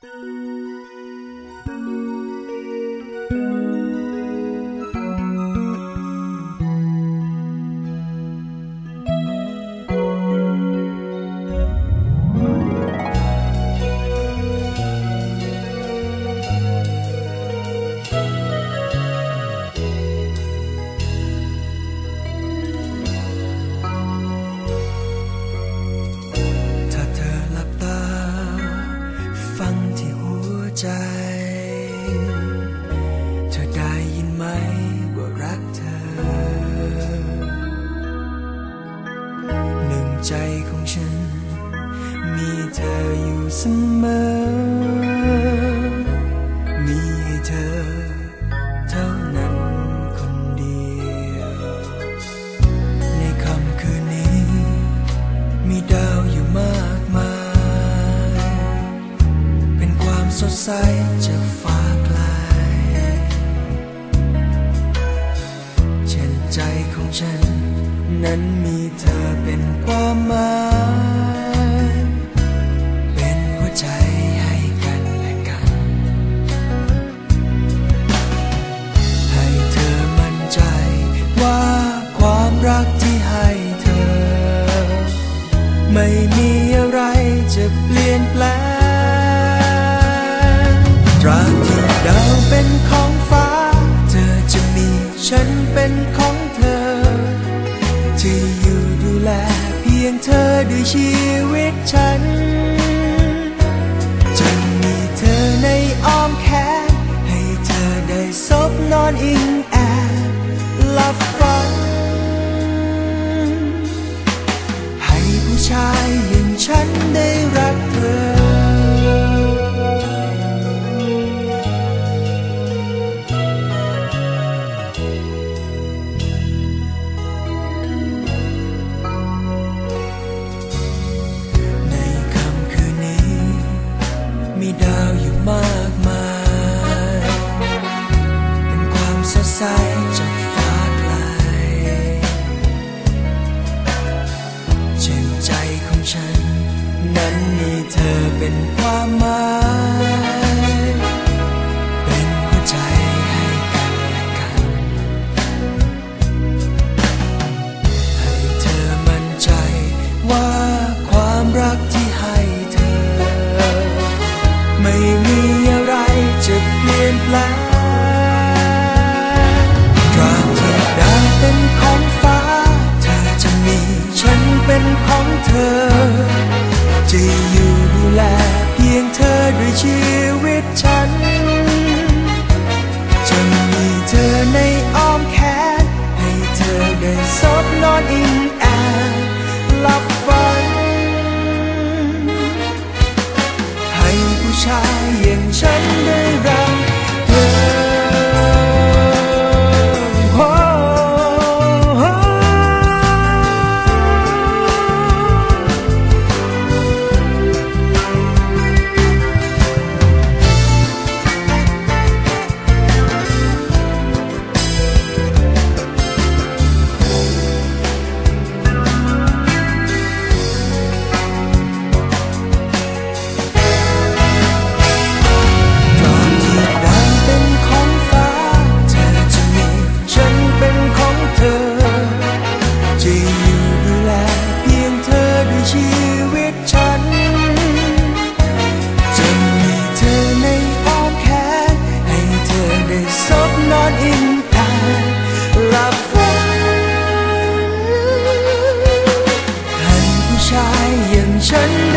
Música เธอได้ยินไหมว่ารักเธอ หนึ่งใจของฉัน มีเธออยู่เสมอมีให้เธอเท่านั้นคนเดียวในค่ำคืนนี้มีดาวอยู่มากมายเป็นความสดใสจากฟ้า ฉัน นั้นมีเธอเป็นความหมาย เป็นหัวใจให้กันและกัน ให้เธอมั่นใจว่าความรักที่ให้เธอ ไม่ ชีวิตฉันจะมีเธอในอ้อมแขนให้เธอได้ซบนอนอิงแอ ฉัน นั้นมีเธอเป็นความหมาย เป็นของเธอ จะอยู่ดูแลเพียงเธอด้วยชีวิตฉัน 沉